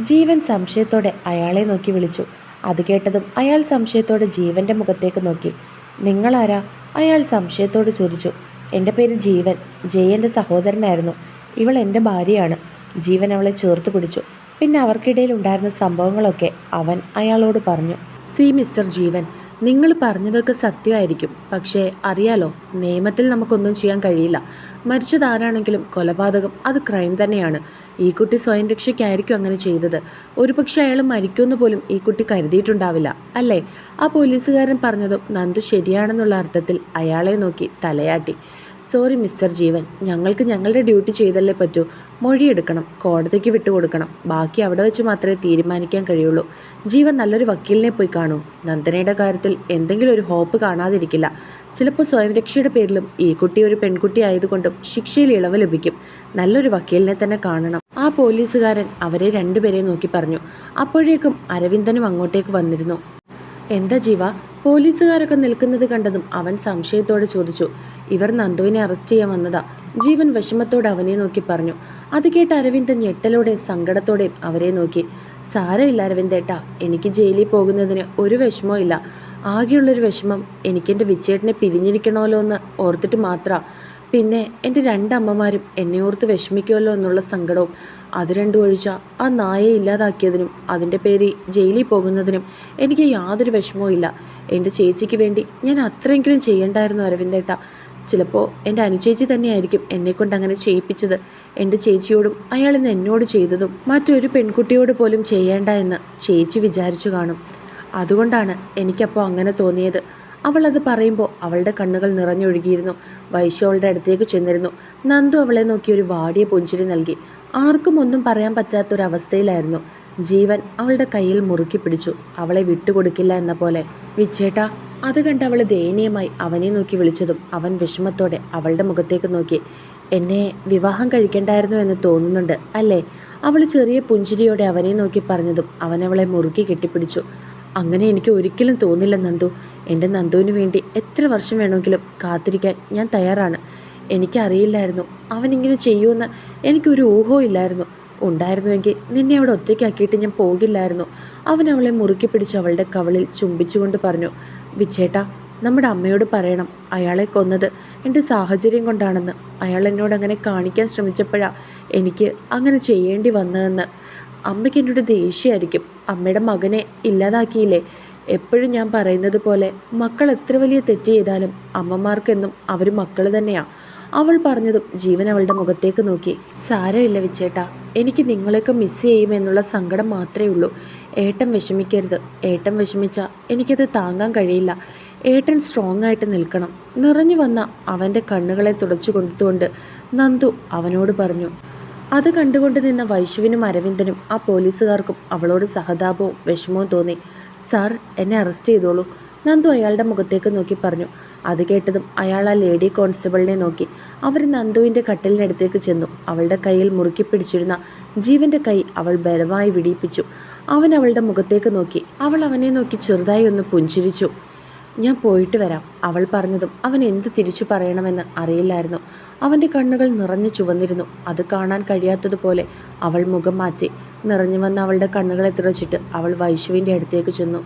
ജീവൻ സംശയത്തോടെ അയാളെ നോക്കി വിളിച്ചു. അത് കേട്ടതും അയാൾ സംശയത്തോടെ ജീവന്റെ മുഖത്തേക്ക് നോക്കി. നിങ്ങളാരാ? അയാൾ സംശയത്തോട് ചോദിച്ചു. എന്റെ പേര് ജീവൻ. ജയന്റെ സഹോദരനായിരുന്നു. ഇവൾ എന്റെ ഭാര്യയാണ്. ജീവൻ അവളെ ചേർത്ത് പിടിച്ചു. പിന്നെ അവർക്കിടയിൽ ഉണ്ടായിരുന്ന സംഭവങ്ങളൊക്കെ അവൻ അയാളോട് പറഞ്ഞു. See mister Jeevan. നിങ്ങൾ പറഞ്ഞതൊക്കെ സത്യമായിരിക്കും. പക്ഷേ അറിയാലോ നിയമത്തിൽ നമുക്കൊന്നും ചെയ്യാൻ കഴിയില്ല. മരിച്ചതാരാണെങ്കിലും കൊലപാതകം അത് ക്രൈം തന്നെയാണ്. ഈ കുട്ടി സ്വയം രക്ഷയ്ക്കായിരിക്കും അങ്ങനെ ചെയ്തത്. ഒരുപക്ഷെ അയാൾ മരിക്കുമെന്ന് പോലും ഈ കുട്ടി കരുതിയിട്ടുണ്ടാവില്ല അല്ലേ? ആ പോലീസുകാരൻ പറഞ്ഞതും നന്ദു ശരിയാണെന്നുള്ള അർത്ഥത്തിൽ അയാളെ നോക്കി തലയാട്ടി. സോറി മിസ്റ്റർ ജീവൻ ഞങ്ങൾക്ക് ഞങ്ങളുടെ ഡ്യൂട്ടി ചെയ്തല്ലേ പറ്റൂ. മൊഴിയെടുക്കണം കോടതിക്ക് വിട്ടുകൊടുക്കണം. ബാക്കി അവിടെ വെച്ച് മാത്രമേ തീരുമാനിക്കാൻ കഴിയുള്ളൂ. ജീവൻ നല്ലൊരു വക്കീലിനെ പോയി കാണൂ. നന്ദനയുടെ കാര്യത്തിൽ എന്തെങ്കിലും ഒരു ഹോപ്പ് കാണാതിരിക്കില്ല. ചിലപ്പോൾ സ്വയം രക്ഷയുടെ പേരിലും ഈ കുട്ടി ഒരു പെൺകുട്ടി ആയതുകൊണ്ടും ശിക്ഷയിൽ ഇളവ് ലഭിക്കും. നല്ലൊരു വക്കീലിനെ തന്നെ കാണണം. ആ പോലീസുകാരൻ അവരെ രണ്ടുപേരെ നോക്കി പറഞ്ഞു. അപ്പോഴേക്കും അരവിന്ദനും അങ്ങോട്ടേക്ക് വന്നിരുന്നു. എന്താ ജീവ? പോലീസുകാരൊക്കെ നിൽക്കുന്നത് കണ്ടതും അവൻ സംശയത്തോടെ ചോദിച്ചു. ഇവർ നന്ദുവിനെ അറസ്റ്റ് ചെയ്യാൻ വന്നതാ. ജീവൻ വിഷമത്തോടെ അവനെ നോക്കി പറഞ്ഞു. അത് കേട്ട് അരവിന്ദൻ ഞെട്ടലോടെ സങ്കടത്തോടെയും അവരെ നോക്കി. സാരമില്ല അരവിന്ദേട്ടാ എനിക്ക് ജയിലിൽ പോകുന്നതിന് ഒരു വിഷമവും ഇല്ല. ആകെയുള്ളൊരു വിഷമം എനിക്കെന്റെ വിച്ചേട്ടനെ പിരിഞ്ഞിരിക്കണമല്ലോ എന്ന് ഓർത്തിട്ട് മാത്രം. പിന്നെ എന്റെ രണ്ടമ്മമാരും എന്നെ ഓർത്ത് വിഷമിക്കുമല്ലോ എന്നുള്ള സങ്കടവും അത് രണ്ടും ഒഴിച്ച ആ നായയെ ഇല്ലാതാക്കിയതിനും അതിന്റെ പേര് ജയിലിൽ പോകുന്നതിനും എനിക്ക് യാതൊരു വിഷമവും ഇല്ല. എന്റെ ചേച്ചിക്ക് വേണ്ടി ഞാൻ അത്രയെങ്കിലും ചെയ്യണ്ടായിരുന്നു അരവിന്ദേട്ട ചിലപ്പോൾ എന്റെ അനുചേച്ചി തന്നെയായിരിക്കും എന്നെക്കൊണ്ട് അങ്ങനെ ചെയ്യിപ്പിച്ചത്. എന്റെ ചേച്ചിയോടും അയാൾ ഇന്ന് എന്നോട് ചെയ്തതും മറ്റൊരു പെൺകുട്ടിയോട് പോലും ചെയ്യേണ്ട എന്ന് ചേച്ചി വിചാരിച്ചു കാണും. അതുകൊണ്ടാണ് എനിക്കപ്പോൾ അങ്ങനെ തോന്നിയത്. അവൾ അത് പറയുമ്പോൾ അവളുടെ കണ്ണുകൾ നിറഞ്ഞൊഴുകിയിരുന്നു. വൈശു അവളുടെ അടുത്തേക്ക് ചെന്നിരുന്നു. നന്ദു അവളെ നോക്കി ഒരു വാടിയ പുഞ്ചിരി നൽകി. ആർക്കും ഒന്നും പറയാൻ പറ്റാത്തൊരവസ്ഥയിലായിരുന്നു. ജീവൻ അവളുടെ കയ്യിൽ മുറുക്കി പിടിച്ചു. അവളെ വിട്ടുകൊടുക്കില്ല എന്ന പോലെ വിച്ചേട്ടാ അത് കണ്ട് അവൾ ദയനീയമായി അവനെ നോക്കി വിളിച്ചതും അവൻ വിഷമത്തോടെ അവളുടെ മുഖത്തേക്ക് നോക്കി. എന്നെ വിവാഹം കഴിക്കണ്ടായിരുന്നു എന്ന് തോന്നുന്നുണ്ട് അല്ലേ? അവൾ ചെറിയ പുഞ്ചിരിയോടെ അവനെ നോക്കി പറഞ്ഞതും അവൻ അവളെ മുറുക്കി കെട്ടിപ്പിടിച്ചു. അങ്ങനെ എനിക്ക് ഒരിക്കലും തോന്നില്ല നന്ദു. എന്റെ നന്ദുവിന് വേണ്ടി എത്ര വർഷം വേണമെങ്കിലും കാത്തിരിക്കാൻ ഞാൻ തയ്യാറാണ്. എനിക്കറിയില്ലായിരുന്നു. അവനിങ്ങനെ ചെയ്യുമെന്ന് എനിക്കൊരു ഊഹവും ഇല്ലായിരുന്നു. ഉണ്ടായിരുന്നുവെങ്കിൽ നിന്നെ അവിടെ ഒറ്റയ്ക്കാക്കിയിട്ട് ഞാൻ പോകില്ലായിരുന്നു. അവൻ അവളെ മുറുക്കി പിടിച്ച് അവളുടെ കവളിൽ ചുംബിച്ചുകൊണ്ട് പറഞ്ഞു. വിച്ചേട്ടാ നമ്മുടെ അമ്മയോട് പറയണം. അയാളെ കൊന്നത് എന്റെ സാഹചര്യം കൊണ്ടാണെന്ന്. അയാൾ എന്നോട് അങ്ങനെ കാണിക്കാൻ ശ്രമിച്ചപ്പോഴാണ് എനിക്ക് അങ്ങനെ ചെയ്യേണ്ടി വന്നതെന്ന്. അമ്മയ്ക്ക് എന്നോട് ദേഷ്യമായിരിക്കും. അമ്മയുടെ മകനെ ഇല്ലാതാക്കിയില്ലേ? എപ്പോഴും ഞാൻ പറയുന്നത് പോലെ മക്കൾ എത്ര വലിയ തെറ്റ് ചെയ്താലും അമ്മമാർക്കെന്നും അവർ മക്കൾ തന്നെയാണ് അവൾ പറഞ്ഞതും ജീവൻ അവളുടെ മുഖത്തേക്ക് നോക്കി. സാരമില്ല വിച്ചേട്ടാ എനിക്ക് നിങ്ങളെയൊക്കെ മിസ് ചെയ്യുമെന്നുള്ള സങ്കടം മാത്രമേ ഉള്ളൂ. ഏട്ടൻ വിഷമിക്കരുത്. ഏട്ടൻ വിഷമിച്ചാൽ എനിക്കത് താങ്ങാൻ കഴിയില്ല. ഏട്ടൻ സ്ട്രോങ് ആയിട്ട് നിൽക്കണം. നിറഞ്ഞു വന്ന അവന്റെ കണ്ണുകളെ തുടച്ചു കൊടുത്തുകൊണ്ട് നന്ദു അവനോട് പറഞ്ഞു അത് കണ്ടുകൊണ്ട് നിന്ന വൈശുവിനും അരവിന്ദനും ആ പോലീസുകാർക്കും അവളോട് സഹതാപവും വിഷമവും തോന്നി. സാർ എന്നെ അറസ്റ്റ് ചെയ്തോളൂ. നന്ദു അയാളുടെ മുഖത്തേക്ക് നോക്കി പറഞ്ഞു. അത് കേട്ടതും അയാൾ ആ ലേഡി കോൺസ്റ്റബിളിനെ നോക്കി. അവർ നന്ദുവിന്റെ കട്ടിലിനടുത്തേക്ക് ചെന്നു. അവളുടെ കയ്യിൽ മുറുക്കി പിടിച്ചിരുന്ന ജീവന്റെ കൈ അവൾ ബലമായി വിടിയിപ്പിച്ചു. അവൻ അവളുടെ മുഖത്തേക്ക് നോക്കി. അവൾ അവനെ നോക്കി ചെറുതായി ഒന്ന് പുഞ്ചിരിച്ചു. ഞാൻ പോയിട്ട് വരാം അവൾ പറഞ്ഞതും അവൻ എന്ത് തിരിച്ചു പറയണമെന്ന് അറിയില്ലായിരുന്നു. അവന്റെ കണ്ണുകൾ നിറഞ്ഞു ചുവന്നിരുന്നു. അത് കാണാൻ കഴിയാത്തതുപോലെ അവൾ മുഖം മാറ്റി നിറഞ്ഞു വന്ന അവളുടെ കണ്ണുകളെ തുടച്ചിട്ട് അവൾ വൈഷുവിന്റെ അടുത്തേക്ക് ചെന്നു.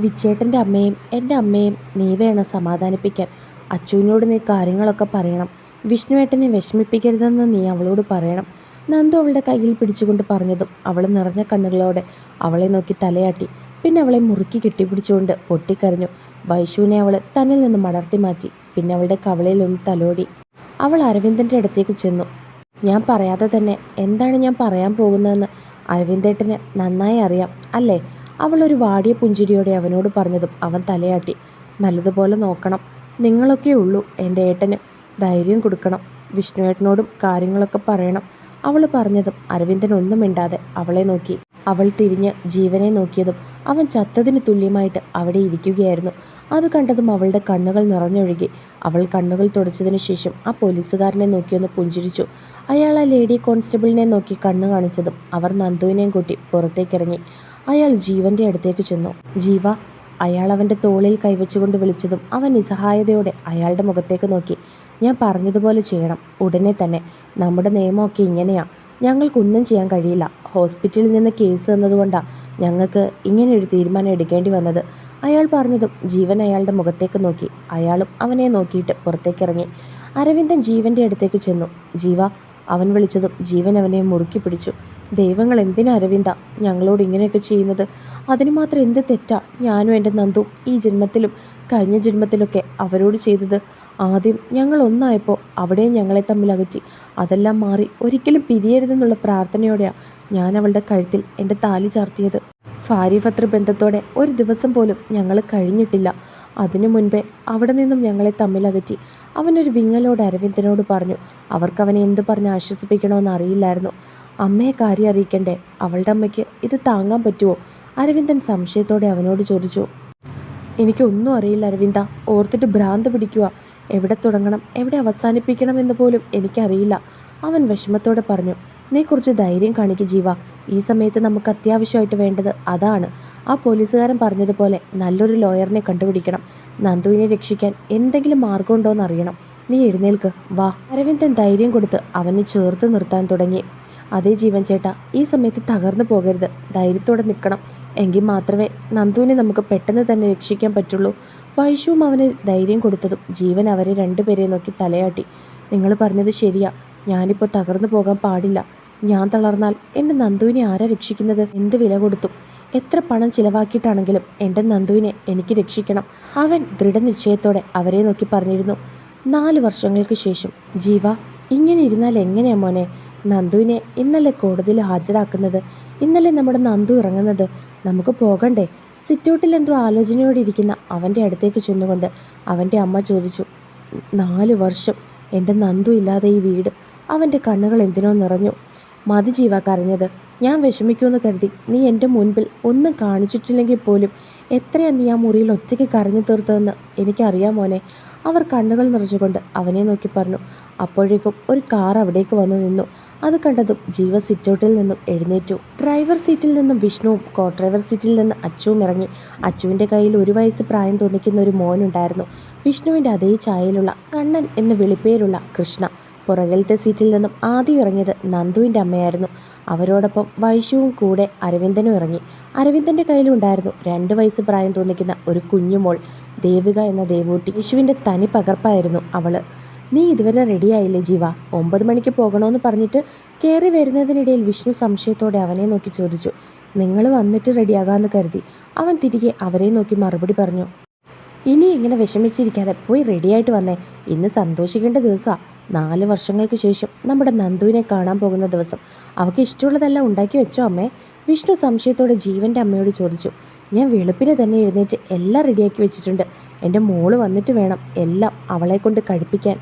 വിച്ചേട്ടന്റെ അമ്മയും എന്റെ അമ്മയും നീ വേണം സമാധാനിപ്പിക്കാൻ. അച്ചുവിനോട് നീ കാര്യങ്ങളൊക്കെ പറയണം. വിഷ്ണുവേട്ടനെ വിഷമിപ്പിക്കരുതെന്ന് നീ അവളോട് പറയണം. നന്ദു അവളുടെ കയ്യിൽ പിടിച്ചുകൊണ്ട് പറഞ്ഞതും അവൾ നിറഞ്ഞ കണ്ണുകളോടെ അവളെ നോക്കി തലയാട്ടി. പിന്നെ അവളെ മുറുക്കി കെട്ടിപ്പിടിച്ചുകൊണ്ട് പൊട്ടിക്കരഞ്ഞു. വൈശുവിനെ അവൾ തന്നിൽ നിന്ന് മടർത്തി മാറ്റി. പിന്നെ അവളുടെ കവളയിൽ ഒന്ന് തലോടി. അവൾ അരവിന്ദന്റെ അടുത്തേക്ക് ചെന്നു. ഞാൻ പറയാതെ തന്നെ എന്താണ് ഞാൻ പറയാൻ പോകുന്നതെന്ന് അരവിന്ദേട്ടന് നന്നായി അറിയാം അല്ലേ? അവൾ ഒരു വാടിയ പുഞ്ചിരിയോടെ അവനോട് പറഞ്ഞതും അവൻ തലയാട്ടി. നല്ലതുപോലെ നോക്കണം. നിങ്ങളൊക്കെ ഉള്ളൂ എന്റെ ഏട്ടന് ധൈര്യം കൊടുക്കണം. വിഷ്ണുവേട്ടനോടും കാര്യങ്ങളൊക്കെ പറയണം. അവൾ പറഞ്ഞതും അരവിന്ദൻ ഒന്നും മിണ്ടാതെ അവളെ നോക്കി. അവൾ തിരിഞ്ഞ് ജീവനെ നോക്കിയതും അവൻ ചത്തതിന് തുല്യമായിട്ട് അവിടെ ഇരിക്കുകയായിരുന്നു. അത് കണ്ടതും അവളുടെ കണ്ണുകൾ നിറഞ്ഞൊഴുകി. അവൾ കണ്ണുകൾ തുടച്ചതിന് ശേഷം ആ പോലീസുകാരനെ നോക്കിയൊന്ന് പുഞ്ചിരിച്ചു. അയാൾ ആ ലേഡി കോൺസ്റ്റബിളിനെ നോക്കി കണ്ണു കാണിച്ചതും അവർ നന്ദുവിനെയും കൂട്ടി പുറത്തേക്കിറങ്ങി. അയാൾ ജീവന്റെ അടുത്തേക്ക് ചെന്നു. ജീവ അയാൾ അവന്റെ തോളിൽ കൈവച്ചുകൊണ്ട് വിളിച്ചതും അവൻ നിസ്സഹായതയോടെ അയാളുടെ മുഖത്തേക്ക് നോക്കി. ഞാൻ പറഞ്ഞതുപോലെ ചെയ്യണം. ഉടനെ തന്നെ. നമ്മുടെ നിയമമൊക്കെ ഇങ്ങനെയാ. ഞങ്ങൾക്കൊന്നും ചെയ്യാൻ കഴിയില്ല. ഹോസ്പിറ്റലിൽ നിന്ന് കേസ് തന്നതുകൊണ്ടാണ് ഞങ്ങൾക്ക് ഇങ്ങനെയൊരു തീരുമാനം എടുക്കേണ്ടി വന്നത്. അയാൾ പറഞ്ഞതും ജീവൻ അയാളുടെ മുഖത്തേക്ക് നോക്കി. അയാളും അവനെ നോക്കിയിട്ട് പുറത്തേക്കിറങ്ങി. അരവിന്ദൻ ജീവന്റെ അടുത്തേക്ക് ചെന്നു. ജീവ അവൻ വിളിച്ചതും ജീവൻ അവനെ മുറുക്കി പിടിച്ചു. ദൈവങ്ങൾ എന്തിനാ അരവിന്ദ? ഞങ്ങളോട് ഇങ്ങനെയൊക്കെ ചെയ്യുന്നത്? അതിന് മാത്രം എന്ത് തെറ്റാ? ഞാനും എന്റെ നന്ദു ഈ ജന്മത്തിലും കഴിഞ്ഞ ജന്മത്തിലൊക്കെ അവരോട് ചെയ്തത്. ആദ്യം ഞങ്ങൾ ഒന്നായപ്പോൾ അവിടെയും ഞങ്ങളെ തമ്മിൽ അകറ്റി. അതെല്ലാം മാറി ഒരിക്കലും പിരിയരുതെന്നുള്ള പ്രാർത്ഥനയോടെയാണ് ഞാൻ അവളുടെ കഴുത്തിൽ എന്റെ താലി ചാർത്തിയത്. ഭാര്യഭർത്തൃ ബന്ധത്തോടെ ഒരു ദിവസം പോലും ഞങ്ങൾ കഴിഞ്ഞിട്ടില്ല. അതിനു മുൻപേ അവിടെ നിന്നും ഞങ്ങളെ തമ്മിലകറ്റി അവനൊരു വിങ്ങലോട് അരവിന്ദനോട് പറഞ്ഞു അവർക്കവനെ എന്ത് പറഞ്ഞ് ആശ്വസിപ്പിക്കണമെന്ന് അറിയില്ലായിരുന്നു. അമ്മയെ കാര്യം അറിയിക്കണ്ടേ? അവളുടെ അമ്മയ്ക്ക് ഇത് താങ്ങാൻ പറ്റുമോ അരവിന്ദൻ സംശയത്തോടെ അവനോട് ചോദിച്ചു എനിക്കൊന്നും അറിയില്ല അരവിന്ദ. ഓർത്തിട്ട് ഭ്രാന്ത് പിടിക്കുക എവിടെ തുടങ്ങണം? എവിടെ അവസാനിപ്പിക്കണം എന്ന് പോലും എനിക്കറിയില്ല. അവൻ വിഷമത്തോടെ പറഞ്ഞു നീ കുറച്ച് ധൈര്യം കാണിക്കും ജീവ. ഈ സമയത്ത് നമുക്ക് അത്യാവശ്യമായിട്ട് വേണ്ടത് അതാണ്. ആ പോലീസുകാരൻ പറഞ്ഞതുപോലെ നല്ലൊരു ലോയറിനെ കണ്ടുപിടിക്കണം. നന്ദുവിനെ രക്ഷിക്കാൻ എന്തെങ്കിലും മാർഗമുണ്ടോ എന്നറിയണം നീ എഴുന്നേൽക്ക്. വാ. അരവിന്ദൻ ധൈര്യം കൊടുത്ത് അവനെ ചേർത്ത് നിർത്താൻ തുടങ്ങി. അതേ ജീവൻ ചേട്ട ഈ സമയത്ത് തകർന്നു പോകരുത്. ധൈര്യത്തോടെ നിൽക്കണം. എങ്കിൽ മാത്രമേ നന്ദുവിനെ നമുക്ക് പെട്ടെന്ന് തന്നെ രക്ഷിക്കാൻ പറ്റുള്ളൂ. വൈഷുവും അവന് ധൈര്യം കൊടുത്തതും ജീവൻ അവരെ രണ്ടുപേരെ നോക്കി തലയാട്ടി. നിങ്ങൾ പറഞ്ഞത് ശരിയാ. ഞാനിപ്പോൾ തകർന്നു പോകാൻ പാടില്ല. ഞാൻ തളർന്നാൽ എന്റെ നന്ദുവിനെ ആരാ രക്ഷിക്കുന്നത്? എന്ത് വില കൊടുത്തും. എത്ര പണം ചിലവാക്കിയിട്ടാണെങ്കിലും എന്റെ നന്ദുവിനെ എനിക്ക് രക്ഷിക്കണം. അവൻ ദൃഢനിശ്ചയത്തോടെ അവരെ നോക്കി പറഞ്ഞിരുന്നു. നാല് വർഷങ്ങൾക്ക് ശേഷം ജീവ ഇങ്ങനെ ഇരുന്നാൽ എങ്ങനെയാ മോനെ? നന്ദുവിനെ ഇന്നലെ കോടതിയിൽ ഹാജരാക്കുന്നത് ഇന്നലെ നമ്മുടെ നന്ദു ഇറങ്ങുന്നത് നമുക്ക് പോകണ്ടേ? സിറ്റൗട്ടിൽ എന്തോ ആലോചനയോടെ ഇരിക്കുന്ന അവന്റെ അടുത്തേക്ക് ചെന്നുകൊണ്ട് അവന്റെ അമ്മ ചോദിച്ചു നാല് വർഷം എന്റെ നന്ദു ഇല്ലാതെ ഈ വീട് അവന്റെ കണ്ണുകൾ എന്തിനോ നിറഞ്ഞു. മതി ജീവ കരഞ്ഞത്. ഞാൻ വിഷമിക്കുമെന്ന് കരുതി. നീ എന്റെ മുൻപിൽ ഒന്നും കാണിച്ചിട്ടില്ലെങ്കിൽ പോലും എത്രയാണ് നീ ആ മുറിയിൽ ഒറ്റയ്ക്ക് കരഞ്ഞു തീർത്തതെന്ന് എനിക്കറിയാം മോനെ. അവർ കണ്ണുകൾ നിറച്ചുകൊണ്ട് അവനെ നോക്കി പറഞ്ഞു. അപ്പോഴേക്കും ഒരു കാർ അവിടേക്ക് വന്നു നിന്നു. അത് കണ്ടതും ജീവ സിറ്റൗട്ടിൽ നിന്നും എഴുന്നേറ്റു. ഡ്രൈവർ സീറ്റിൽ നിന്നും വിഷ്ണുവും കോ ഡ്രൈവർ സീറ്റിൽ നിന്ന് അച്ചുവും ഇറങ്ങി. അച്ചുവിന്റെ കയ്യിൽ ഒരു വയസ്സ് പ്രായം തോന്നിക്കുന്ന ഒരു മോനുണ്ടായിരുന്നു. വിഷ്ണുവിന്റെ അതേ ചായയിലുള്ള കണ്ണൻ എന്ന് വിളിപ്പേരുള്ള കൃഷ്ണ. പുറകിലത്തെ സീറ്റിൽ നിന്നും ആദ്യം ഇറങ്ങിയത് നന്ദുവിന്റെ അമ്മയായിരുന്നു. അവരോടൊപ്പം വൈശുവും കൂടെ അരവിന്ദനും ഇറങ്ങി. അരവിന്ദന്റെ കയ്യിലുണ്ടായിരുന്നു രണ്ട് വയസ്സ് പ്രായം തോന്നിക്കുന്ന ഒരു കുഞ്ഞുമോൾ ദേവിക എന്ന ദേവൂട്ടി. വിഷുവിന്റെ തനി പകർപ്പായിരുന്നു അവൾ നീ ഇതുവരെ റെഡിയായില്ലേ ജീവ? ഒമ്പത് മണിക്ക് പോകണമെന്ന് പറഞ്ഞിട്ട് കയറി വരുന്നതിനിടയിൽ വിഷ്ണു സംശയത്തോടെ അവനെ നോക്കി ചോദിച്ചു. നിങ്ങൾ വന്നിട്ട് റെഡിയാകാമെന്ന് കരുതി. അവൻ തിരികെ അവരെ നോക്കി മറുപടി പറഞ്ഞു. ഇനി ഇങ്ങനെ വിഷമിച്ചിരിക്കാതെ പോയി റെഡിയായിട്ട് വന്നേ. ഇന്ന് സന്തോഷിക്കേണ്ട ദിവസമാണ് നാല് വർഷങ്ങൾക്ക് ശേഷം നമ്മുടെ നന്ദുവിനെ കാണാൻ പോകുന്ന ദിവസം അവൾക്ക് ഇഷ്ടമുള്ളതെല്ലാം ഉണ്ടാക്കി വെച്ചോ അമ്മേ? വിഷ്ണു സംശയത്തോടെ ജീവന്റെ അമ്മയോട് ചോദിച്ചു. ഞാൻ വെളുപ്പിനെ തന്നെ എഴുന്നേറ്റ് എല്ലാം റെഡിയാക്കി വെച്ചിട്ടുണ്ട്. എന്റെ മോൾ വന്നിട്ട് വേണം എല്ലാം അവളെ കൊണ്ട് കഴിപ്പിക്കാൻ.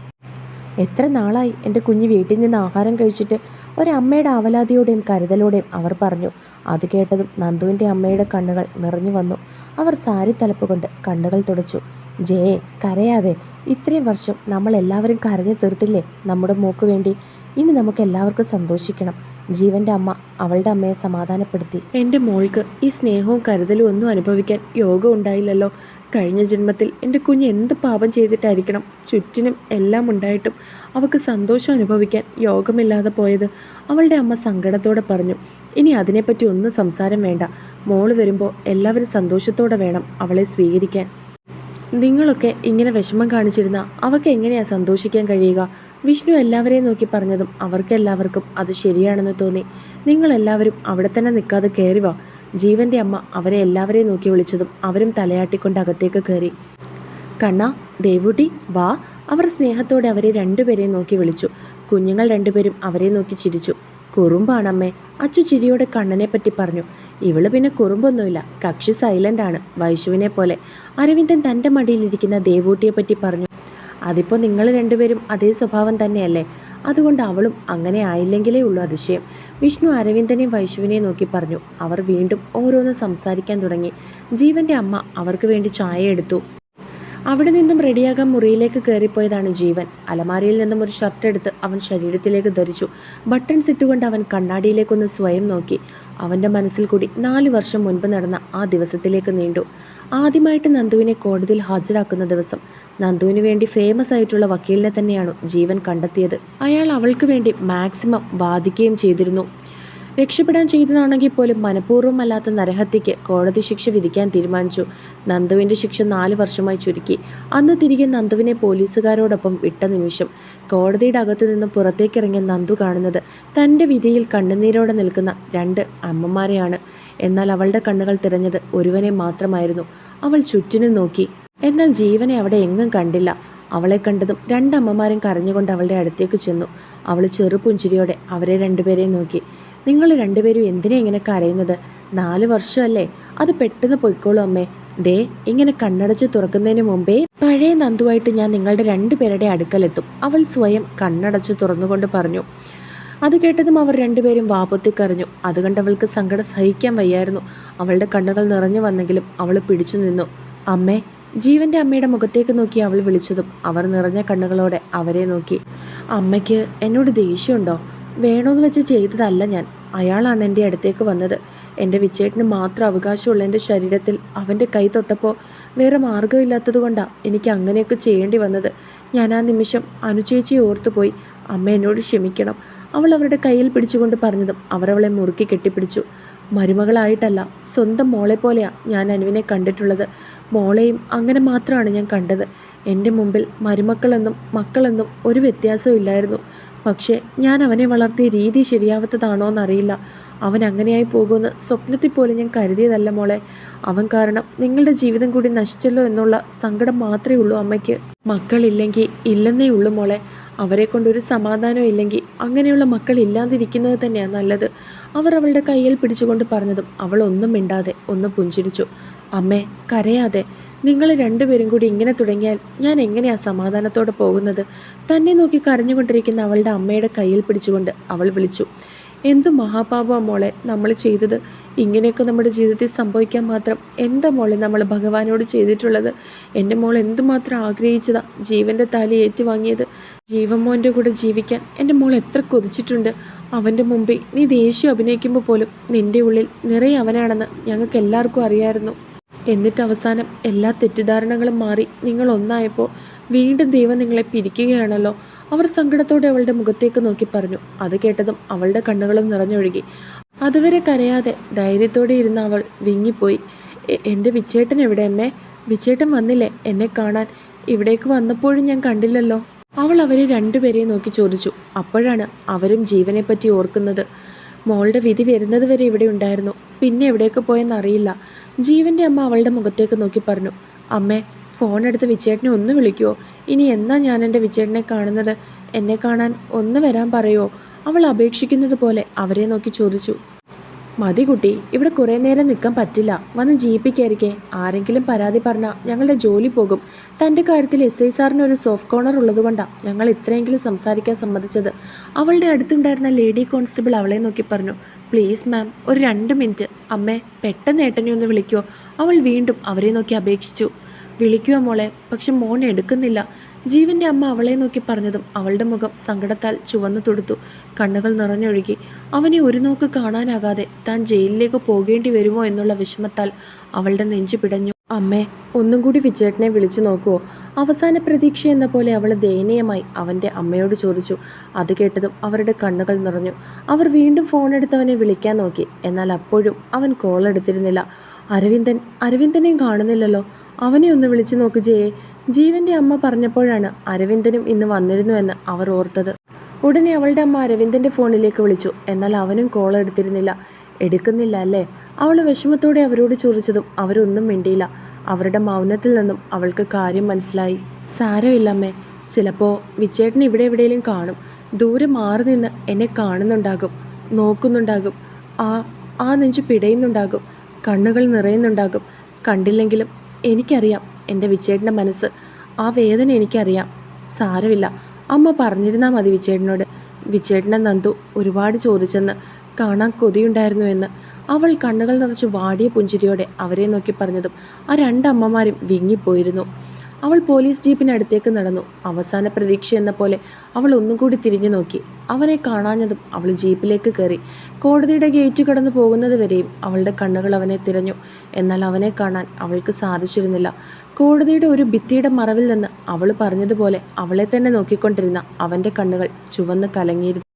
എത്ര നാളായി എന്റെ കുഞ്ഞ് വീട്ടിൽ നിന്ന് ആഹാരം കഴിച്ചിട്ട് ഒരമ്മയുടെ അവലാതിയോടെയും കരുതലോടെയും അവർ പറഞ്ഞു. അത് കേട്ടതും നന്ദുവിന്റെ അമ്മയുടെ കണ്ണുകൾ നിറഞ്ഞു വന്നു. അവർ സാരി തലപ്പ് കൊണ്ട് കണ്ണുകൾ തുടച്ചു. ജയേ കരയാതെ. ഇത്രയും വർഷം നമ്മൾ എല്ലാവരും കരഞ്ഞു തീർത്തില്ലേ നമ്മുടെ മോക്ക് വേണ്ടി? ഇനി നമുക്ക് എല്ലാവർക്കും സന്തോഷിക്കണം. ജീവന്റെ അമ്മ അവളുടെ അമ്മയെ സമാധാനപ്പെടുത്തി. എന്റെ മോൾക്ക് ഈ സ്നേഹവും കരുതലും ഒന്നും അനുഭവിക്കാൻ യോഗം ഉണ്ടായില്ലല്ലോ. കഴിഞ്ഞ ജന്മത്തിൽ എന്റെ കുഞ്ഞ് എന്ത് പാപം ചെയ്തിട്ടായിരിക്കണം ചുറ്റിനും എല്ലാം ഉണ്ടായിട്ടും അവൾക്ക് സന്തോഷം അനുഭവിക്കാൻ യോഗമില്ലാതെ പോയത്? അവളുടെ അമ്മ സങ്കടത്തോടെ പറഞ്ഞു ഇനി അതിനെപ്പറ്റി ഒന്നും സംസാരം വേണ്ട. മോൾ വരുമ്പോൾ എല്ലാവരും സന്തോഷത്തോടെ വേണം അവളെ സ്വീകരിക്കാൻ. നിങ്ങളൊക്കെ ഇങ്ങനെ വിഷമം കാണിച്ചിരുന്ന അവൾക്ക് എങ്ങനെയാ സന്തോഷിക്കാൻ കഴിയുക? വിഷ്ണു എല്ലാവരെയും നോക്കി പറഞ്ഞതും അവർക്കെല്ലാവർക്കും അത് ശരിയാണെന്ന് തോന്നി. നിങ്ങളെല്ലാവരും അവിടെ തന്നെ നിൽക്കാതെ കയറി വാ. ജീവന്റെ അമ്മ അവരെ എല്ലാവരെയും നോക്കി വിളിച്ചതും അവരും തലയാട്ടിക്കൊണ്ട് അകത്തേക്ക് കയറി. കണ്ണ ദേവൂട്ടി വാ. അവർ സ്നേഹത്തോടെ അവരെ രണ്ടുപേരെയും നോക്കി വിളിച്ചു. കുഞ്ഞുങ്ങൾ രണ്ടുപേരും അവരെ നോക്കി ചിരിച്ചു. കുറുമ്പാണമ്മേ. അച്ചു ചിരിയോടെ കണ്ണനെ പറ്റി പറഞ്ഞു. ഇവൾ പിന്നെ കുറുമ്പൊന്നുമില്ല. കക്ഷി സൈലന്റ് ആണ് വൈശുവിനെ പോലെ. അരവിന്ദൻ തന്റെ മടിയിലിരിക്കുന്ന ദേവൂട്ടിയെ പറ്റി പറഞ്ഞു. അതിപ്പോൾ നിങ്ങൾ രണ്ടുപേരും അതേ സ്വഭാവം തന്നെയല്ലേ? അതുകൊണ്ട് അവളും അങ്ങനെ ആയില്ലെങ്കിലേ ഉള്ളൂ അതിശയം. വിഷ്ണു അരവിന്ദനെയും വൈശുവിനെയും നോക്കി പറഞ്ഞു. അവർ വീണ്ടും ഓരോന്ന് സംസാരിക്കാൻ തുടങ്ങി. ജീവന്റെ അമ്മ അവർക്ക് വേണ്ടി ചായ എടുത്തു. അവിടെ നിന്നും റെഡിയാകാൻ മുറിയിലേക്ക് കയറിപ്പോയതാണ് ജീവൻ. അലമാരയിൽ നിന്നും ഒരു ഷർട്ട് എടുത്ത് അവൻ ശരീരത്തിലേക്ക് ധരിച്ചു. ബട്ടൺ ഇട്ടുകൊണ്ട് അവൻ കണ്ണാടിയിലേക്കൊന്ന് സ്വയം നോക്കി. അവന്റെ മനസ്സിൽ കൂടി നാല് വർഷം മുൻപ് നടന്ന ആ ദിവസത്തിലേക്ക് നീണ്ടു. ആദ്യമായിട്ട് നന്ദുവിനെ കോടതിയിൽ ഹാജരാക്കുന്ന ദിവസം. നന്ദുവിന് വേണ്ടി ഫേമസ് ആയിട്ടുള്ള വക്കീലിനെ തന്നെയാണ് ജീവൻ കണ്ടെത്തിയത്. അയാൾ അവൾക്ക് വേണ്ടി മാക്സിമം വാദിക്കുകയും ചെയ്തിരുന്നു. രക്ഷപ്പെടാൻ ചെയ്തതാണെങ്കിൽ പോലും മനഃപൂർവം അല്ലാത്ത നരഹത്യയ്ക്ക് കോടതി ശിക്ഷ വിധിക്കാൻ തീരുമാനിച്ചു. നന്ദുവിന്റെ ശിക്ഷ നാല് വർഷമായി ചുരുക്കി. അന്ന് തിരികെ നന്ദുവിനെ പോലീസുകാരോടൊപ്പം വിട്ട നിമിഷം കോടതിയുടെ അകത്തു നിന്നും പുറത്തേക്കിറങ്ങിയ നന്ദു കാണുന്നത് തന്റെ വിധിയിൽ കണ്ണുനീരോടെ നിൽക്കുന്ന രണ്ട് അമ്മമാരെയാണ്. എന്നാൽ അവളുടെ കണ്ണുകൾ തിരഞ്ഞത് ഒരുവനെ മാത്രമായിരുന്നു. അവൾ ചുറ്റിനും നോക്കി. എന്നാൽ ജീവനെ അവിടെ എങ്ങും കണ്ടില്ല. അവളെ കണ്ടതും രണ്ടമ്മമാരും കരഞ്ഞുകൊണ്ട് അവളുടെ അടുത്തേക്ക് ചെന്നു. അവൾ ചെറുപുഞ്ചിരിയോടെ അവരെ രണ്ടുപേരെയും നോക്കി. നിങ്ങൾ രണ്ടുപേരും എന്തിനാ ഇങ്ങനെ കരയുന്നത്? നാല് വർഷമല്ലേ? അത് പെട്ടെന്ന് പൊയ്ക്കോളൂ അമ്മേ. ദേ ഇങ്ങനെ കണ്ണടച്ച് തുറക്കുന്നതിന് മുമ്പേ പഴയ നന്ദുവായിട്ട് ഞാൻ നിങ്ങളുടെ രണ്ടുപേരുടെ അടുക്കലെത്തും. അവൾ സ്വയം കണ്ണടച്ച് തുറന്നുകൊണ്ട് പറഞ്ഞു. അത് കേട്ടതും അവർ രണ്ടുപേരും വാപൊത്തിക്കറിഞ്ഞു. അത് കണ്ടവൾക്ക് സങ്കടം സഹിക്കാൻ വയ്യായിരുന്നു. അവളുടെ കണ്ണുകൾ നിറഞ്ഞു വന്നെങ്കിലും അവൾ പിടിച്ചു നിന്നു. അമ്മേ ജീവന്റെ അമ്മയുടെ മുഖത്തേക്ക് നോക്കി അവൾ വിളിച്ചതും അവർ നിറഞ്ഞ കണ്ണുകളോടെ അവരെ നോക്കി. അമ്മയ്ക്ക് എന്നോട് ദേഷ്യമുണ്ടോ? വേണമെന്ന് വെച്ച് ചെയ്തതല്ല ഞാൻ. അയാളാണ് എന്റെ അടുത്തേക്ക് വന്നത്. എന്റെ വിച്ചേട്ടന് മാത്രം അവകാശമുള്ള എന്റെ ശരീരത്തിൽ അവന്റെ കൈ തൊട്ടപ്പോൾ വേറെ മാർഗമില്ലാത്തത് കൊണ്ടാണ് എനിക്ക് അങ്ങനെയൊക്കെ ചെയ്യേണ്ടി വന്നത്. ഞാൻ ആ നിമിഷം അനുചേച്ചിയെ ഓർത്തുപോയി അമ്മ എന്നോട് ക്ഷമിക്കണം. അവൾ അവരുടെ കയ്യിൽ പിടിച്ചുകൊണ്ട് പറഞ്ഞതും അവരവളെ മുറുക്കി കെട്ടിപ്പിടിച്ചു. മരുമകളായിട്ടല്ല സ്വന്തം മോളെ പോലെയാണ് ഞാൻ അനുവിനെ കണ്ടിട്ടുള്ളത്. മോളെയും അങ്ങനെ മാത്രമാണ് ഞാൻ കണ്ടത്. എന്റെ മുമ്പിൽ മരുമക്കളെന്നും മക്കളെന്നും ഒരു വ്യത്യാസവും ഇല്ലായിരുന്നു. പക്ഷേ ഞാൻ അവനെ വളർത്തിയ രീതി ശരിയാവാത്തതാണോ എന്നറിയില്ല അവൻ അങ്ങനെയായി പോകുമെന്ന് സ്വപ്നത്തിൽ പോലും ഞാൻ കരുതിയതല്ല മോളെ. അവൻ കാരണം നിങ്ങളുടെ ജീവിതം കൂടി നശിച്ചല്ലോ എന്നുള്ള സങ്കടം മാത്രമേ ഉള്ളൂ അമ്മയ്ക്ക്. മക്കളില്ലെങ്കിൽ ഇല്ലെന്നേ ഉള്ളൂ മോളെ. അവരെ കൊണ്ടൊരു സമാധാനം ഇല്ലെങ്കിൽ അങ്ങനെയുള്ള മക്കൾ ഇല്ലാതിരിക്കുന്നത് തന്നെയാണ് നല്ലത്. അവർ അവളുടെ കയ്യിൽ പിടിച്ചുകൊണ്ട് പറഞ്ഞതും അവൾ ഒന്നും മിണ്ടാതെ ഒന്ന് പുഞ്ചിരിച്ചു. അമ്മേ കരയാതെ. നിങ്ങൾ രണ്ടുപേരും കൂടി ഇങ്ങനെ തുടങ്ങിയാൽ ഞാൻ എങ്ങനെയാ സമാധാനത്തോടെ പോകുന്നത്? തന്നെ നോക്കി കരഞ്ഞുകൊണ്ടിരിക്കുന്ന അവളുടെ അമ്മയുടെ കയ്യിൽ പിടിച്ചുകൊണ്ട് അവൾ വിളിച്ചു. എന്ത് മഹാപാപ മോളെ നമ്മൾ ചെയ്തത്? ഇങ്ങനെയൊക്കെ നമ്മുടെ ജീവിതത്തിൽ സംഭവിക്കാൻ മാത്രം എന്താ മോളെ നമ്മൾ ഭഗവാനോട് ചെയ്തിട്ടുള്ളത്? എന്റെ മോൾ എന്തുമാത്രം ആഗ്രഹിച്ചതാ ജീവന്റെ താലി ഏറ്റുവാങ്ങിയത്? ജീവമോന്റെ കൂടെ ജീവിക്കാൻ എന്റെ മോൾ എത്ര കൊതിച്ചിട്ടുണ്ട്. അവന്റെ മുമ്പിൽ നീ ദേഷ്യം അഭിനയിക്കുമ്പോൾ പോലും നിന്റെ ഉള്ളിൽ നിറയെ അവനാണെന്ന് ഞങ്ങൾക്ക് എല്ലാവർക്കും അറിയായിരുന്നു. എന്നിട്ട് അവസാനം എല്ലാ തെറ്റിദ്ധാരണകളും മാറി നിങ്ങൾ ഒന്നായപ്പോൾ വീണ്ടും ദൈവം നിങ്ങളെ പിരിക്കുകയാണല്ലോ. അവർ സങ്കടത്തോടെ അവളുടെ മുഖത്തേക്ക് നോക്കി പറഞ്ഞു. അത് കേട്ടതും അവളുടെ കണ്ണുകളും നിറഞ്ഞൊഴുകി. അതുവരെ കരയാതെ ധൈര്യത്തോടെ ഇരുന്ന അവൾ വിങ്ങിപ്പോയി. എന്റെ വിച്ചേട്ടൻ എവിടെ അമ്മേ? വിച്ചേട്ടൻ വന്നില്ലേ? എന്നെ കാണാൻ. ഇവിടേക്ക് വന്നപ്പോഴും ഞാൻ കണ്ടില്ലല്ലോ. അവൾ അവരെ രണ്ടുപേരെയും നോക്കി ചോദിച്ചു. അപ്പോഴാണ് അവരും ജീവനെ പറ്റി ഓർക്കുന്നത്. മോളുടെ വിധി വരുന്നത് വരെ ഇവിടെ ഉണ്ടായിരുന്നു. പിന്നെ എവിടേക്ക് പോയെന്നറിയില്ല ജീവന്റെ അമ്മ അവളുടെ മുഖത്തേക്ക് നോക്കി പറഞ്ഞു. അമ്മേ ഫോൺ എടുത്ത് വിച്ചേട്ടനെ ഒന്ന് വിളിക്കുവോ? ഇനി എന്നാ ഞാൻ എന്റെ വിജയനെ കാണുന്നത്? എന്നെ കാണാൻ ഒന്ന് വരാൻ പറയുമോ അവൾ അപേക്ഷിക്കുന്നത് പോലെ അവരെ നോക്കി ചോദിച്ചു. മതി കുട്ടി ഇവിടെ കുറേ നേരം നിൽക്കാൻ പറ്റില്ല. വന്ന് ജീവിപ്പിക്കായിരിക്കെ. ആരെങ്കിലും പരാതി പറഞ്ഞാൽ ഞങ്ങളുടെ ജോലി പോകും. തന്റെ കാര്യത്തിൽ എസ് ഐ സാറിന് ഒരു സോഫ്റ്റ് കോർണർ ഉള്ളതുകൊണ്ടാണ് ഞങ്ങൾ ഇത്രയെങ്കിലും സംസാരിക്കാൻ സമ്മതിച്ചത്. അവളുടെ അടുത്തുണ്ടായിരുന്ന ലേഡി കോൺസ്റ്റബിൾ അവളെ നോക്കി പറഞ്ഞു. പ്ലീസ് മാം ഒരു രണ്ട് മിനിറ്റ്. അമ്മേ പെട്ടെന്ന് ഏട്ടനെ ഒന്ന് വിളിക്കുമോ അവൾ വീണ്ടും അവരെ നോക്കി അപേക്ഷിച്ചു. വിളിക്കുക മോളെ പക്ഷെ മോൻ എടുക്കുന്നില്ല. ജീവന്റെ അമ്മ അവളെ നോക്കി പറഞ്ഞതും അവളുടെ മുഖം സങ്കടത്താൽ ചുവന്നു തൊടുത്തു. കണ്ണുകൾ നിറഞ്ഞൊഴുകി. അവനെ ഒരു നോക്ക് കാണാനാകാതെ താൻ ജയിലിലേക്ക് പോകേണ്ടി വരുമോ എന്നുള്ള വിഷമത്താൽ അവളുടെ നെഞ്ചു പിടഞ്ഞു. അമ്മേ ഒന്നും കൂടി വിജയേട്ടനെ വിളിച്ചു നോക്കുവോ? അവസാന പ്രതീക്ഷ എന്ന പോലെ അവൾ ദയനീയമായി അവന്റെ അമ്മയോട് ചോദിച്ചു. അത് കേട്ടതും അവരുടെ കണ്ണുകൾ നിറഞ്ഞു. അവർ വീണ്ടും ഫോൺ എടുത്തവനെ വിളിക്കാൻ നോക്കി. എന്നാൽ അപ്പോഴും അവൻ കോൾ എടുത്തിരുന്നില്ല. അരവിന്ദൻ അരവിന്ദനെയും കാണുന്നില്ലല്ലോ. അവനെ ഒന്ന് വിളിച്ചു നോക്ക് ജയെ. ജീവന്റെ അമ്മ പറഞ്ഞപ്പോഴാണ് അരവിന്ദനും ഇന്ന് വന്നിരുന്നുവെന്ന് അവർ ഓർത്തത്. ഉടനെ അവളുടെ അമ്മ അരവിന്ദന്റെ ഫോണിലേക്ക് വിളിച്ചു. എന്നാൽ അവനും കോൾ എടുത്തിരുന്നില്ല. എടുക്കുന്നില്ല അല്ലേ? അവൾ വിഷമത്തോടെ അവരോട് ചോദിച്ചതും അവരൊന്നും മിണ്ടിയില്ല. അവരുടെ മൗനത്തിൽ നിന്നും അവൾക്ക് കാര്യം മനസ്സിലായി. സാരമില്ലമ്മേ. ചിലപ്പോൾ വിച്ചേട്ടൻ ഇവിടെ എവിടെയെങ്കിലും കാണും. ദൂരെ മാറി നിന്ന് എന്നെ കാണുന്നുണ്ടാകും. നോക്കുന്നുണ്ടാകും. ആ ആ നെഞ്ചു പിടയുന്നുണ്ടാകും. കണ്ണുകൾ നിറയുന്നുണ്ടാകും. കണ്ടില്ലെങ്കിലും എനിക്കറിയാം എന്റെ വിച്ചേട്ടന്റെ മനസ്സ്. ആ വേദന എനിക്കറിയാം. സാരമില്ല. അമ്മ പറഞ്ഞിരുന്നാൽ മതി വിച്ചേട്ടനോട് വിച്ചേട്ടനെ നന്ദു ഒരുപാട് ചോദിച്ചെന്ന് കാണാൻ കൊതിയുണ്ടായിരുന്നുവെന്ന് അവൾ കണ്ണുകൾ നിറച്ച് വാടിയ പുഞ്ചിരിയോടെ അവരെ നോക്കി പറഞ്ഞതും ആ രണ്ടമ്മമാരും വിങ്ങിപ്പോയിരുന്നു. അവൾ പോലീസ് ജീപ്പിനടുത്തേക്ക് നടന്നു. അവസാന പ്രതീക്ഷ എന്ന പോലെ അവൾ ഒന്നും കൂടി തിരിഞ്ഞു നോക്കി. അവനെ കാണാഞ്ഞതും അവൾ ജീപ്പിലേക്ക് കയറി. കോടതിയുടെ ഗേറ്റ് കടന്നു പോകുന്നത് വരെയും അവളുടെ കണ്ണുകൾ അവനെ തിരഞ്ഞു. എന്നാൽ അവനെ കാണാൻ അവൾക്ക് സാധിച്ചിരുന്നില്ല. കോടതിയുടെ ഒരു ഭിത്തിയുടെ മറവിൽ നിന്ന് അവൾ പറഞ്ഞതുപോലെ അവളെ തന്നെ നോക്കിക്കൊണ്ടിരുന്ന അവന്റെ കണ്ണുകൾ ചുവന്ന് കലങ്ങിയിരുന്നു.